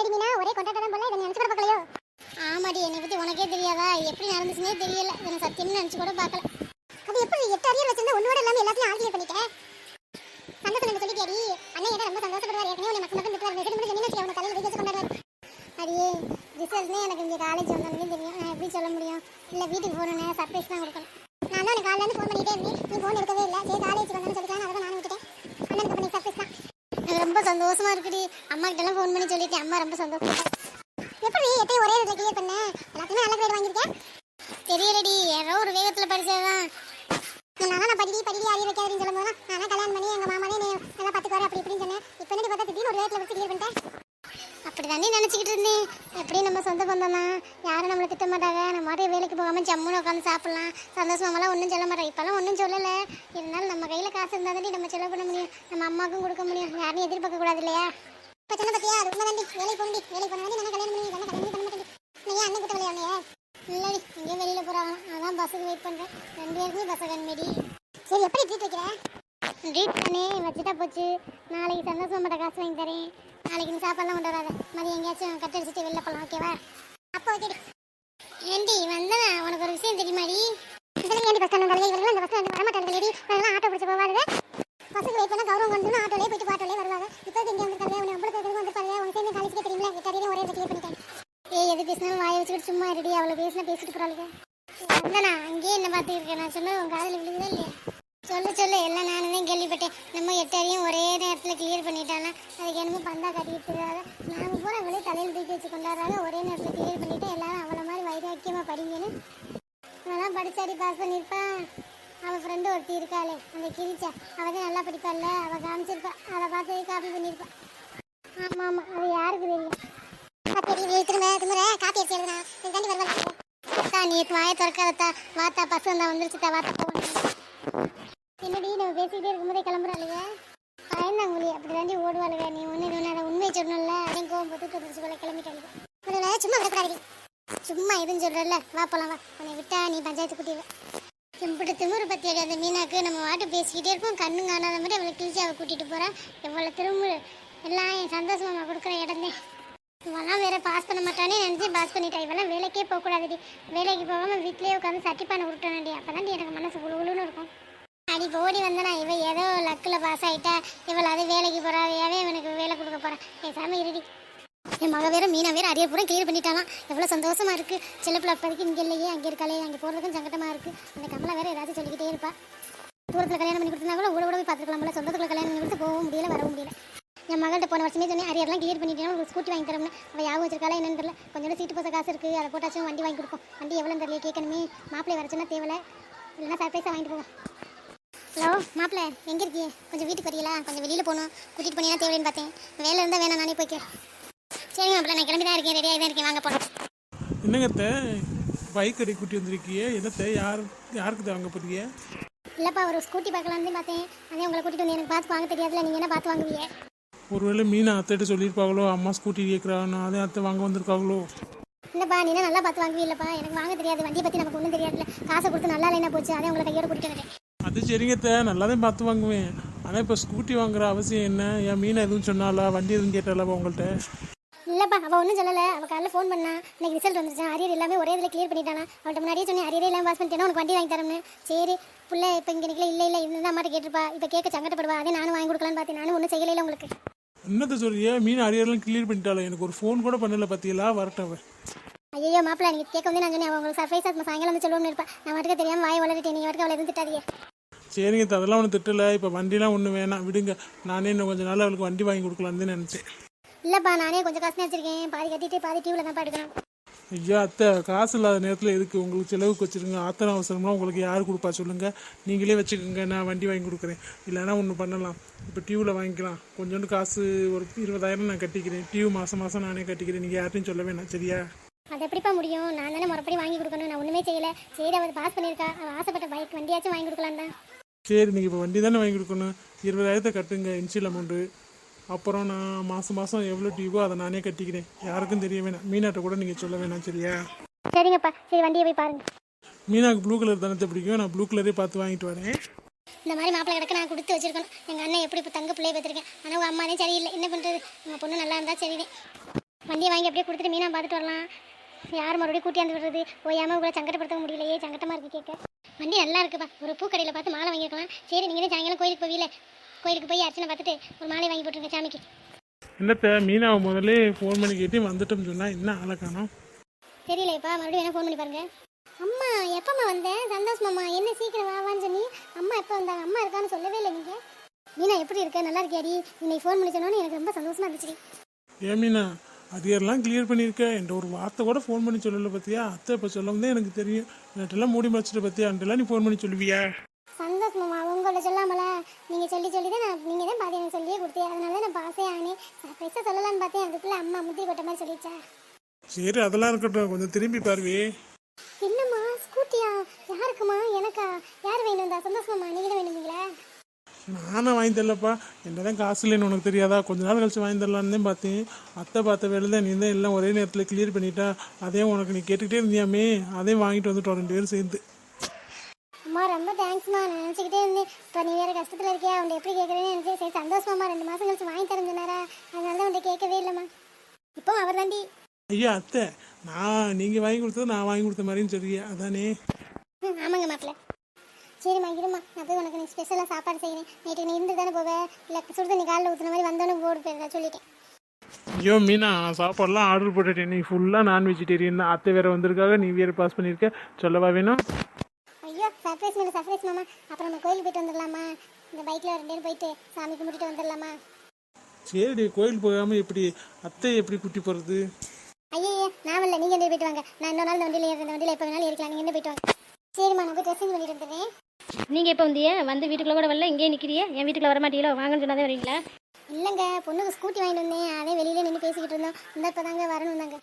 என்னடி ஒரே கொண்டாட்டம் போல இதை நினைச்சு கூட பார்க்கலையோ? ஆமாடி என்னை பத்தி உனக்கே தெரியாதா? எப்படி நடந்துச்சுனே தெரியல. இதை நான் சத்தியம்னு நினைச்சு கூட பார்க்கல. அது எப்படி எட்டு அரியர் வச்சிருந்தா? உன்னோட இல்லாம எல்லாத்தையும் ஆர்கியூ பண்ணிட்டேன். சந்தோஷம் எனக்கு சொல்லிட்டியாடி? அண்ணன் ஏன்னா ரொம்ப சந்தோஷப்படுவார். ஏற்கனவே உன்னை மக்கள் மக்கள் நிற்கிறார் மெசேஜ் பண்ணி என்ன அவனை தலையில் வைக்க கொண்டாடுறாரு அடியே ரிசல்ட்னே எனக்கு இங்கே காலேஜ் வந்தாலும் தெரியும். நான் எப்படி சொல்ல முடியும்? இல்லை வீட்டுக்கு போகணுன்னு சர்ப்ரைஸ் தான் கொடுக்கணும். நான் தான் உனக்கு காலையில் ஃபோன் பண்ணிட்டே இருந்தேன். நீ ஃபோன் எடுக்கவே இல்லை. சரி காலேஜ் வந்தேன்னு சொல்லிட்டாங்க அதை நானும் விட்டுட்டேன் அண்ணனுக்கு பண்ணி சர்ப்ரைஸ் தான் எனக்கு ரொம்ப சந்தோஷமா இருக்குடி. அம்மா கிட்டலாம் ஃபோன் பண்ணி சொல்லிட்டேன். அம்மா ரொம்ப சந்தோஷமா எப்படி எத்தையும் ஒரே இதில் கிளியர் பண்ண? எல்லாத்தையுமே நல்ல கிரேட் வாங்கியிருக்கேன். தெரியலடி. ஏதோ ஒரு வேகத்தில் படிச்சதுதான். நான் நான் படிக்க படிக்க அறிய வைக்காதுன்னு சொல்லும் நான் கல்யாணம் பண்ணி எங்கள் மாமாவே நீ நல்லா பார்த்துக்குவாரு அப்படி இப்படின்னு சொன்னேன். இப்போ பார்த்தா திடீர்னு ஒரு வேகத்தில் வச்சு கிளியர் பண்ணிட்டேன். தானே நினச்சிக்கிட்டு இருந்தேன். எப்படியும் நம்ம சொந்த பந்தம் தான் யாரும் நம்மளை திட்ட மாட்டாங்க. நம்ம மாட்டே வேலைக்கு போகாமல் ஜம்முன்னு உட்காந்து சாப்பிட்லாம். சந்தோஷமாலாம் ஒன்றும் சொல்ல மாட்டேன் இப்போல்லாம் ஒன்றும் சொல்லலை. இருந்தாலும் நம்ம கையில் காசு இருந்தால் தானே நம்ம செலவு பண்ண முடியும். நம்ம அம்மாவுக்கும் கொடுக்க முடியும். யாரையும் எதிர்பார்க்க கூடாது இல்லையா? இப்போ சொன்ன பத்தியா? அது உண்மை தாண்டி. வேலைக்கு முடியும் வேலைக்கு போன வேண்டி நான் கல்யாணம் பண்ணி கல்யாணம் பண்ண மாட்டேன் நீ ஏன் அண்ணன் கிட்ட விளையாடுனியா இல்லடி இங்கே வெளியில் போகிறாங்க அதான் பஸ்ஸுக்கு வெயிட் பண்ணுறேன் ரெண்டு பேருக்குமே பஸ்ஸை கண்மேடி சரி எப்படி ட்ரீட் வைக்கிறேன் ட்ரீட் பண்ணி வச்சுட்டா போச்சு. நாளைக்கு சந்தோஷம் பட்ட காசு வாங்கி தரேன். நாளைக்கு நீ சாப்பாடுலாம் கொண்டு வராத. மதியம் எங்கேயாச்சும் கட் அடிச்சுட்டு வெளில போகலாம் ஓகேவா அப்போ ஓகே ஏண்டி வந்தா உனக்கு ஒரு விஷயம் தெரியுமாடி? ஏண்டி பஸ் ஸ்டாண்ட் வந்தாலே இவங்க இந்த பஸ் ஸ்டாண்ட் வர மாட்டாங்க லேடி அதெல்லாம் ஆட்டோ பிடிச்சி போவாங்க பஸ்ஸுக்கு வெயிட் பண்ண கௌரவம் கொண்டு ஆட்டோலே போயிட்டு ஆட்டோலே வருவாங்க இப்போ இங்கே வந்து கல்யாணம் உனக்கு ஐம்பது பேருக்கு வந்து பாருங்க உனக்கு சேர்ந்து காலேஜ் தெரியுமில்ல எட்டு அரியரும் ஒரே கிளியர் பண்ணிட்டேன். ஏய் எது பேசினாலும் வாயை வச்சுக்கிட்டு சும்மா இருடி. அவ்வளோ பேசினா பேசிட்டு போறாளுங்க. வந்தனா? அங்கேயே என்ன பார்த்துருக்கேன் நான் சொன்னது உன் காதில் விழுகுதா இல்லையா? சொல்லு சொல்லு. எல்லாம் நானும் தான் கேள்விப்பட்டேன். நம்ம எட்டரையும் ஒரே நேரத்தில் கிளியர் பண்ணிட்டானா? அதுக்கு என்னமோ பந்தா கட்டிட்டு இருக்காங்க. நாங்கள் பூரா அவளே தலையில் தூக்கி வச்சு கொண்டாடுறாங்க. ஒரே நேரத்தில் கிளியர் பண்ணிட்டு எல்லாரும் அவளை மாதிரி வைராக்கியமாக படிங்கன்னு. இவெல்லாம் படித்தாடி பாஸ் பண்ணியிருப்பான் அவள் ஃப்ரெண்டு ஒருத்தி இருக்காளே அந்த கிரிச்சா. அவள் தான் நல்லா படிப்பாள்ல. அவள் காமிச்சிருப்பா. அதை பார்த்து காப்பி பண்ணியிருப்பாள் ஆமாம் ஆமாம் அது யாருக்கு தெரியும்? திரும்ப திரும்ப காப்பி அடிச்சு எழுதுனா வருவாங்க நீ வாயை திறக்காதத்தா. வாத்தா பசங்க வந்தா வந்துருச்சுத்தா. வாத்தா போகணும் என்னடி நம்ம பேசிக்கிட்டே இருக்கும்போதே கிளம்புறாளுங்க பயந்தாங்குழி அப்படி தாண்டி ஓடுவாளுங்க நீ ஒன்று ஒன்று உண்மையை சொல்லணும்ல. அதையும் கோவம் போட்டு பிடிச்சி போல கிளம்பிட்டாங்க சும்மா விடக்கூடாது சும்மா எதுவும் சொல்கிறல்ல வா போலாம் வா. உன்னை விட்டா நீ பஞ்சாயத்து கூட்டிடுவேன் இம்பிட்டு திமிரு பற்றி அந்த மீனாக்கு நம்ம வாட்டு பேசிக்கிட்டே இருப்போம். கண்ணு காணாத மாதிரி அவளை கிழிச்சு அவள் கூட்டிகிட்டு போகிறா எவ்வளோ திரும்ப எல்லாம் என் சந்தோஷமாக கொடுக்குற இடந்தே. இவெல்லாம் வேற பாஸ் பண்ண மாட்டானே நினச்சி பாஸ் பண்ணிட்டா. இவெல்லாம் வேலைக்கே போகக்கூடாதுடி. வேலைக்கு போகாமல் வீட்லேயே உட்காந்து சட்டிப்பானை உருட்டணும்டி அப்போ எனக்கு மனசு குழு குழுன்னு இருக்கும். அடி ஓடி வந்தனா இவ ஏதோ லக்கில் பாஸ் ஆகிட்டா இவள் அது வேலைக்கு போறாவையாவே இவனுக்கு வேலை கொடுக்க போறான் பேசாம இருடி. என் மக வேற மீனா வேற அரிய பூரா கிளியர் பண்ணிட்டாலாம் எவ்வளோ சந்தோஷமா இருக்கு. சில பிள்ளை அப்போதைக்கு இங்கே இல்லையே அங்கே இருக்காளே அங்கே போகிறதுக்கும் சங்கடமா இருக்கு. அந்த கமலா வேற ஏதாச்சும் சொல்லிக்கிட்டே இருப்பா. தூரத்தில் கல்யாணம் பண்ணி கொடுத்தா கூட ஊட போய் பார்த்துக்கலாம் போல. கல்யாணம் பண்ணி கொடுத்து போகவும் முடியல வரவும் முடியல. என் மகள்கிட்ட போன வருஷமே சொன்னேன் அரியர்லாம் கிளியர் பண்ணிட்டேன் ஒரு ஸ்கூட்டி வாங்கி தரோம்னு. அவள் யாவும் வச்சிருக்காளா என்னன்னு தெரியல. கொஞ்சோட சீட்டு போச காசு இருக்குது அதை போட்டாச்சும் வண்டி வாங்கி கொடுப்போம். வண்டி எவ்வளோ தெரியல கேட்கணுமே. மாப்பிள்ளை வரச்சுன்னா தேவையில்லை தேவையில்ல இல்லைன்னா சர்ப்ரைஸாக வாங்கிட்டு போவோம். ஹலோ மாப்பிள்ள எங்கே இருக்கீங்க கொஞ்சம் வீட்டுக்கு வரீங்களா? கொஞ்சம் வெளியில் போகணும். கூட்டிகிட்டு போனீங்கன்னா தேவைன்னு பார்த்தேன். வேலை இருந்தால் வேணாம் நானே போய்க்க சரி மாப்பிள்ள நான் கிளம்பி தான் இருக்கேன். ரெடியாக தான் இருக்கேன். வாங்க போகலாம் என்னங்கத்த பைக் கடை கூட்டி வந்திருக்கிய என்னத்த யார் யாருக்கு வாங்க போறீங்க? இல்லைப்பா ஒரு ஸ்கூட்டி பார்க்கலான்னு பார்த்தேன். அதே உங்களை கூட்டிகிட்டு வந்து எனக்கு பார்த்து வாங்க தெரியாதுல நீங்கள் என்ன பார்த்து வாங்குவீங்க? ஒருவேளை மீனா அத்தைகிட்ட சொல்லியிருப்பாங்களோ? அம்மா ஸ்கூட்டி கேட்குறாங்கன்னு அதே அத்தை வாங்க வந்திருக்காங்களோ? இல்லைப்பா நீ நல்லா பார்த்து வாங்குவீல்லப்பா எனக்கு வாங்க தெரியாது. வண்டியை பற்றி நமக்கு ஒன்றும் தெரியாதுல்ல. காசை கொடுத்து நல்லா இல்லைன்னா போச்சு. அதே உங்களை கையோட கூட்டிட்டு வந்துட்டேன் அது சரிங்கத்த நல்லா தான் பார்த்து வாங்குவேன். ஆனால் இப்போ ஸ்கூட்டி வாங்குற அவசியம் என்ன? என் மீனா எதுவும் சொன்னாலா வண்டி எதுவும் கேட்டாலா உங்கள்கிட்ட இல்லைப்பா அவள் ஒன்றும் சொல்லலை. அவள் காலையில் ஃபோன் பண்ணா. இன்னைக்கு ரிசல்ட் வந்துச்சு அரியர் எல்லாமே ஒரே இதில் கிளியர் பண்ணிட்டானா அவள்கிட்ட முன்னாடியே சொன்னேன் அரியரே எல்லாம் பாஸ் பண்ணிட்டேன்னா உனக்கு வண்டி வாங்கி தரேன்னு. சரி புள்ள இப்போ இங்கே நிற்கல இல்லை இல்லை இந்த அம்மாட்ட கேட்டிருப்பா. இப்போ கேட்க சங்கடப்படுவா. அதே நானும் வாங்கி கொடுக்கலான்னு பார்த்தேன். நானும் ஒன்றும் செய்யலை உங்களுக்கு. என்னத்த சொல்றியே? மீன் அரியர்லாம் கிளியர் பண்ணிட்டாளா? எனக்கு ஒரு ஃபோன் கூட பண்ணல பார்த்தீங்களா வரட்டும். ஐயோ மாப்பிள்ள நீங்கள் கேட்க வந்து நான் சொன்னேன் உங்களுக்கு சர்ப்ரைஸாக சாயங்காலம் வந்து சொல்லுவோம்னு இருப்பா. நான் மட்டும் தெரியாமல் வாய் வளர்த்துட்டேன் நீங்கள் வரைக்கும் அவளை எதுவும் திட்டாதீங்க. சரிங்க அத்தை, அதெல்லாம் ஒன்றும் திட்டல. இப்போ வண்டிலாம் ஒன்றும் வேணாம். விடுங்க. நானே இன்னும் கொஞ்சம் நாள் அவளுக்கு வண்டி வாங்கி கொடுக்கலான்னு நினச்சேன். இல்லைப்பா நானே கொஞ்சம் காசு வச்சிருக்கேன். பாதி கட்டிட்டு பாதி டியூவில் தான் எடுக்கணும். ஐயா அத்தை காசு இல்லாத நேரத்தில் எதுக்கு? உங்களுக்கு செலவுக்கு வச்சுருங்க. ஆத்தனை அவசரம்னா உங்களுக்கு யார் கொடுப்பா சொல்லுங்கள் நீங்களே வச்சுக்கோங்க. நான் வண்டி வாங்கி கொடுக்குறேன். இல்லைன்னா ஒன்று பண்ணலாம். இப்போ டியூவில் வாங்கிக்கலாம். கொஞ்சோண்டு காசு ஒரு இருபதாயிரம் நான் கட்டிக்கிறேன். டியூ மாதம் மாதம் நானே கட்டிக்கிறேன். நீங்கள் யார்ட்டையும் சொல்ல வேணாம். சரியா? அது எப்படிப்பா முடியும்? நான் தானே முறைப்படி வாங்கி கொடுக்கணும். நான் ஒன்றுமே செய்யலை. சரி அவள் பாஸ் பண்ணியிருக்கா. அவள் ஆசைப்பட்ட பைக் வண்டியாச்சும் வாங்கி கொடுக்கலாம் தான் சரி நீங்கள் இப்போ வண்டி தானே வாங்கி கொடுக்கணும். இருபதாயிரத்தை கட்டுங்க இன்ஷியல் அமௌண்ட்டு அப்புறம் நான் மாதம் மாதம் எவ்வளோ டியூவோ அதை நானே கட்டிக்கிறேன். யாருக்கும் தெரிய வேணாம். மீனாட்ட கூட நீங்கள் சொல்ல வேணாம் சரியா? சரிங்கப்பா. சரி வண்டியை போய் பாருங்க. மீனாக்கு ப்ளூ கலர் தானத்தை பிடிக்கும். நான் ப்ளூ கலரே பார்த்து வாங்கிட்டு வரேன். இந்த மாதிரி மாப்பிள்ளை கிடக்க நான் கொடுத்து வச்சிருக்கணும். எங்கள் அண்ணன் எப்படி இப்போ தங்க பிள்ளைய பார்த்துருக்கேன். ஆனால் உங்கள் அம்மானே சரியில்லை. என்ன பண்ணுறது உங்கள் பொண்ணு நல்லா இருந்தால் சரிதே வண்டியை வாங்கி அப்படியே கொடுத்துட்டு மீனா பார்த்துட்டு வரலாம். யார் மறுபடியும் கூட்டியாந்து விடுறது? ஓயாம உங்களை சங்கடப்படுத்த முடியலையே. சங்கடமா இருக்கு கேட்க. வண்டி நல்லா இருக்குப்பா ஒரு பூக்கடையில் பார்த்து மாலை வாங்கிக்கலாம் சரி நீங்கள் தான் சாயங்காலம் கோயிலுக்கு போவீல கோயிலுக்கு போய் அர்ச்சனை பார்த்துட்டு ஒரு மாலை வாங்கி போட்டுருங்க சாமிக்கு. என்னத்த மீனாவை முதல்ல ஃபோன் பண்ணி கேட்டு வந்துட்டோம்னு சொன்னா என்ன ஆளை காணோம்? தெரியலையப்பா மறுபடியும் வேணா ஃபோன் பண்ணி பாருங்க. அம்மா எப்பம்மா வந்தேன் சந்தோஷமாம்மா என்ன சீக்கிரம் வாவான்னு சொன்னி. அம்மா எப்போ வந்தாங்க அம்மா இருக்கான்னு சொல்லவே இல்லை நீங்கள் மீனா எப்படி இருக்க? நல்லா இருக்கியாடி? இன்னைக்கு ஃபோன் பண்ணி சொன்னோன்னு எனக்கு ரொம்ப சந்தோஷமா இருந்துச்சு ஏன் மீனா? அதையெல்லாம் கிளியர் பண்ணியிருக்க என்கிட்ட ஒரு வார்த்தை கூட ஃபோன் பண்ணி சொல்லல பத்தியா? அத்தை இப்போ சொல்லும் தான் எனக்கு தெரியும். நேற்றெல்லாம் மூடி மறைச்சிட்டு பத்தியா? அன்றைலாம் நீ ஃபோன் பண்ணி சொல்லுவியா? சந்தோஷமாம்மா உங்களை சொல்லாமல. நீங்கள் சொல்லி சொல்லி தான் நான் நீங்கள் தான் பாதி எனக்கு சொல்லியே கொடுத்தேன் அதனால தான் நான் பாசே ஆனேன் சர்ப்ரைஸாக சொல்லலாம்னு பார்த்தேன் அதுக்குள்ளே அம்மா முத்தி கொட்ட மாதிரி சொல்லிச்சா. சரி அதெல்லாம் இருக்கட்டும். கொஞ்சம் திரும்பி பாருவே. என்னம்மா ஸ்கூட்டியா? யாருக்குமா எனக்கா? யார் வேணும் வந்தா சந்தோஷமாம்மா நீங்கள் தான் வேணுங்களா நானும் வாங்கி தரலப்பா. என்னதான் காசு இல்லைன்னு உனக்கு தெரியாதா? கொஞ்ச நாள் கழிச்சு வாங்கி தரலான்னு தான் பார்த்தேன். அத்தை பார்த்த வேலை தான் நீ தான் எல்லாம் ஒரே நேரத்தில் கிளியர் பண்ணிட்டா. அதே உனக்கு நீ கேட்டுக்கிட்டே இருந்தியாமே. அதையும் வாங்கிட்டு வந்துட்டோம் ரெண்டு பேரும் சேர்ந்து. அம்மா ரொம்ப தேங்க்ஸ்மா நான் நினச்சிக்கிட்டே இருந்தேன். இப்போ நீ வேறு கஷ்டத்தில் இருக்கியா? அவன் எப்படி கேட்குறேன்னு நினச்சி சரி சந்தோஷமாம்மா. ரெண்டு மாதம் கழிச்சு வாங்கி தரேன் சொன்னாரா? அதனால தான் உன்ட்ட கேட்கவே இல்லைம்மா. இப்போ அவர் தாண்டி. ஐயா அத்தை நான் நீங்கள் வாங்கி கொடுத்தது நான் வாங்கி கொடுத்த மாதிரின்னு சொல்றியா. அதானே? ஆமாங்க மாப்பிள்ள. சரிம்மா இரும்மா. நான் போய் உனக்கு நீ ஸ்பெஷலாக சாப்பாடு செய்கிறேன் நைட்டு நீ இருந்து தானே போவேன் இல்லை தண்ணி காலில் ஊற்றுன மாதிரி வந்தோன்னே போடு போயிடுறா சொல்லிட்டேன். ஐயோ மீனா சாப்பாடுலாம் ஆர்டர் போட்டுட்டேன். நீ ஃபுல்லாக நான் வெஜிடேரியன் தான் அத்தை வேற வந்திருக்காக நீ வேறு பாஸ் பண்ணியிருக்க சொல்லவா வேணும் ஐயோ சர்ப்ரைஸ் மேலே சர்ப்ரைஸ் மாமா. அப்புறம் நம்ம கோயிலுக்கு போயிட்டு வந்துடலாமா? இந்த பைக்கில் ரெண்டு பேரும் போயிட்டு சாமி கும்பிட்டுட்டு வந்துடலாமா? சரிடி கோயில் போகாமல் எப்படி? அத்தை எப்படி குட்டி போகிறது ஐயே நான் இல்லை நீங்கள் போயிட்டு வாங்க? நான் இன்னொரு நாள் இந்த வண்டியில் இந்த வண்டியில் எப்போ வேணாலும் ஏறிக்கலாம். நீங்கள் என்ன போயிட்டு வாங்க? சரிம்மா நான் போய் ட்ரெஸ்ஸிங் பண்ணிட்டு வந்துடுறேன். நீங்கள் எப்போ வந்தீங்க? வந்து வீட்டுக்குள்ள கூட வரல இங்கேயே நிற்கிறியே என் வீட்டுக்குள்ள வர மாட்டீங்களோ வாங்கன்னு சொன்னாதே வரீங்களா இல்லைங்க பொண்ணுக்கு ஸ்கூட்டி வாங்கிட்டு வந்தேன். அதே வெளியில நின்று பேசிக்கிட்டு இருந்தோம். இந்த இப்போ தாங்க வரணும் தாங்க.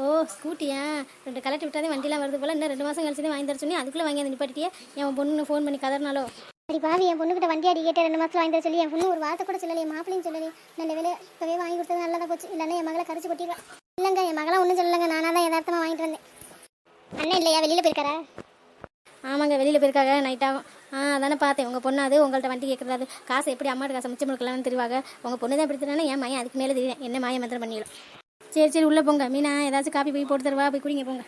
ஓ ஸ்கூட்டியா ரெண்டு கலெக்ட் விட்டாதே வண்டிலாம் வருது போல. இன்னும் ரெண்டு மாதம் கழிச்சு தான் வாங்கி தர சொன்னி அதுக்குள்ளே வாங்கி நிப்பாட்டியே என் பொண்ணு ஃபோன் பண்ணி கதறினாலோ? அப்படி பாவி என் பொண்ணுக்கிட்ட வண்டி அடி கேட்டு ரெண்டு மாதம் வாங்கி தர சொல்லி என் பொண்ணு ஒரு வார்த்தை கூட சொல்லலையே மாப்பிளையும் சொல்லலையே. நல்ல வேலை இப்போவே வாங்கி கொடுத்தது நல்லதா போச்சு. இல்லைன்னா என் மகளை கரைச்சி கொட்டிடுவா. இல்லைங்க என் மகளை ஒன்றும் சொல்லலைங்க. நானாக தான் யதார்த்தமாக வாங்கிட்டு வந்தேன். அண்ணன் இல்லையா? வெளியில் போயிருக்காரா? ஆமாங்க வெளியில் போயிருக்காங்க. நைட் ஆகும். ஆ அதானே பார்த்தேன். உங்கள் பொண்ணு அது உங்கள்கிட்ட வண்டி கேட்குறது காசு எப்படி அம்மாட்ட காசை மிச்சம் கொடுக்கலாம்னு தெரிவாங்க? உங்கள் பொண்ணு தான் பிடித்தனா என் மாயம் அதுக்கு மேலே தெரியும் என்ன மாயம் மந்திரம் பண்ணிடும்? சரி சரி உள்ளே போங்க. மீனா ஏதாச்சும் காப்பி போய் போட்டு தருவா? போய் குடிங்க போங்க.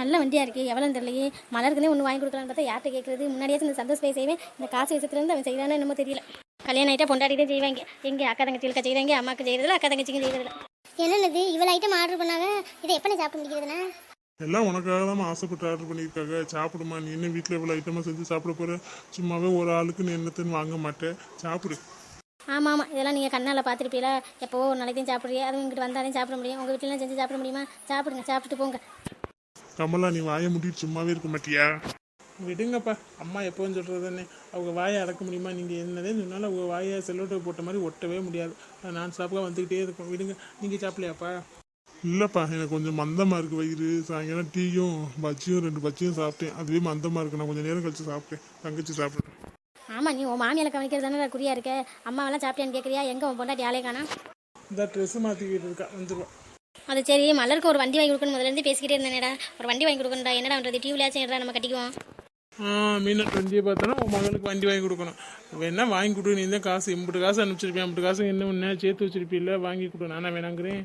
நல்ல வண்டியாக இருக்குது எவ்வளோன்னு தெரியலையே. மலருக்குனே ஒன்று வாங்கி கொடுக்கலான்னு பார்த்தா யார்கிட்ட கேட்குறது முன்னாடியே இந்த சந்தோஷ் போய் செய்வேன். இந்த காசு விஷயத்துலேருந்து அவன் செய்கிறானோ என்னமோ தெரியல. கல்யாணம் ஆகிட்டா பொண்டாட்டி செய்வாங்க. எங்கே அக்கா தங்கச்சிகளுக்கு செய்கிறாங்க அம்மாக்கு செய்கிறதில்ல அக்கா தங்கச்சிக்கும் செய்கிறதில்ல என்னது இவ்வளோ ஐட்டம் ஆர்டர் பண்ணாங்க. இதை எப்போ சாப்பிட முடிக்கிறதுனா? எல்லாம் உனக்காக தான் ஆசைப்பட்டு ஆர்டர் பண்ணியிருக்காங்க. சாப்பிடுமா நீ என்ன வீட்டில் இவ்வளோ ஐட்டமாக செஞ்சு சாப்பிட போகிற சும்மாவே ஒரு ஆளுக்கு நீ என்னத்துன்னு வாங்க மாட்டேன் சாப்பிடு. ஆமாம் ஆமாம் இதெல்லாம் நீங்கள் கண்ணால் பார்த்துருப்பீல எப்போ ஒரு நாளைக்கும் சாப்பிட்றியா அதுவும் இங்கிட்டு வந்தாலும் சாப்பிட முடியும். உங்கள் வீட்டிலாம் செஞ்சு சாப்பிட முடியுமா? சாப்பிடுங்க சாப்பிட்டு போங்க. கமலா நீ வாய முடிட்டு சும்மாவே இருக்க மாட்டியா? விடுங்கப்பா. அம்மா எப்போன்னு சொல்கிறது தானே அவங்க வாயை அடக்க முடியுமா? நீங்கள் என்னதே சொன்னாலும் அவங்க வாயை செல்லோட்டை போட்ட மாதிரி ஒட்டவே முடியாது. நான் சாப்பிட வந்துக்கிட்டே இருக்கும் விடுங்க. நீங்கள் சாப்பிடலையாப்பா? இல்லைப்பா எனக்கு கொஞ்சம் மந்தமாக இருக்குது வயிறு. சாயங்காலம் டீயும் பஜ்ஜியும் ரெண்டு பஜ்ஜியும் சாப்பிட்டேன். அதுவே மந்தமாக இருக்கு. நான் கொஞ்சம் நேரம் கழிச்சு சாப்பிட்டேன். தங்கச்சி சாப்பிட்டேன் ஆமாம் நீ உன் மாமியால கவனிக்கிறது தானே குறியா இருக்க? அம்மாவெல்லாம் சாப்பிட்டியான்னு கேட்குறியா எங்கே உன் பொண்டாட்டி ஆளே காணா? இந்த ட்ரெஸ்ஸு மாற்றிக்கிட்டு இருக்கா. வந்துடுவா அது சரி மலருக்கு ஒரு வண்டி வாங்கி கொடுக்கணும் முதல்ல பேசிக்கிட்டே இருந்தேனடா. ஒரு வண்டி வாங்கி கொடுக்கணும்டா. என்னடா பண்ணுறது டிவிலாச்சும் எடுறா நம்ம கட்டிக்குவோம். ஆ மீனா வண்டியை பார்த்தோன்னா உன் மகளுக்கு வண்டி வாங்கி கொடுக்கணும். வேணா வாங்கி கொடு நீ தான் காசு எம்பிட்டு காசு அனுப்பிச்சிருப்பேன் அம்பிட்டு காசு என்ன ஒன்று சேர்த்து வச்சிருப்பீல்ல? வாங்கி கொடு. நானா வேணாங்கிறேன்.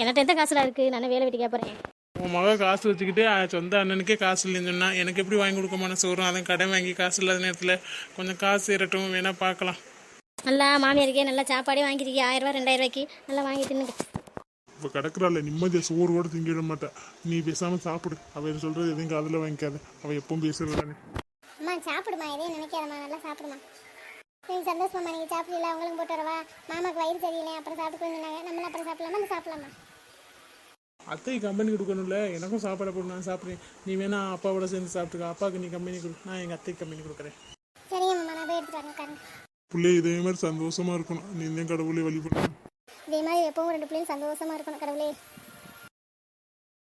என்கிட்ட எந்த காசுடா இருக்குது நான் வேலை வெட்டி கேட்பறேன் உன் மக காசு வச்சுக்கிட்டு சொந்த அண்ணனுக்கே காசு இல்லைன்னு சொன்னா எனக்கு எப்படி வாங்கி கொடுக்க மனசு வரும்? அதான் கடன் வாங்கி காசு இல்லாத நேரத்தில் கொஞ்சம் காசு இரட்டும் வேணா பார்க்கலாம். நல்லா மாமியாருக்கே நல்லா சாப்பாடே வாங்கிருக்கீங்க ஆயிரம் ரூபாய் ரெண்டாயிரம் ரூபாய்க்கு? நல்லா வாங்கி தின்னுங்க இப்போ கிடக்குறாள் நிம்மதியாக சோறு கூட திங்கிட மாட்டா. நீ பேசாமல் சாப்பிடு. அவள் சொல்கிறது எதையும் காதில் வாங்கிக்காத. அவள் எப்பவும் பேசுறதானே அம்மா சாப்பிடுமா? எதையும் நினைக்காதம்மா. நல்லா சாப்பிடுமா? சரி சந்தோஷமாம்மா நீங்கள் சாப்பிடல உங்களுக்கு போட்டு வரவா? மாமாக்கு வயிறு சரியில்லை அப்புறம் சாப்பிட்டு சொன்னாங்க நம்மளும் அப்புறம் சாப்பிடலாமா? நம்ம சாப்பிடலாமா? அத்தை கம்பெனி கொடுக்கணும்ல? எனக்கும் சாப்பாடு போட்டு நான் சாப்பிட்றேன். நீ வேணா அப்பாவோட சேர்ந்து சாப்பிட்டுக்க. அப்பாவுக்கு நீ கம்பெனி கொடு. நான் எங்கள் அத்தைக்கு கம்பெனி கொடுக்குறேன். சரிங்க மாமா நான் போய் எடுத்துட்டு வரேன் உட்காருங்க. பிள்ளை இதே மாதிரி சந்தோஷமாக இருக்கணும். நீ தான் கடவுளே வழிபடணும். இதே மாதிரி எப்பவும் ரெண்டு பிள்ளையும் சந்தோஷமா இருக்கணும் கடவுளே.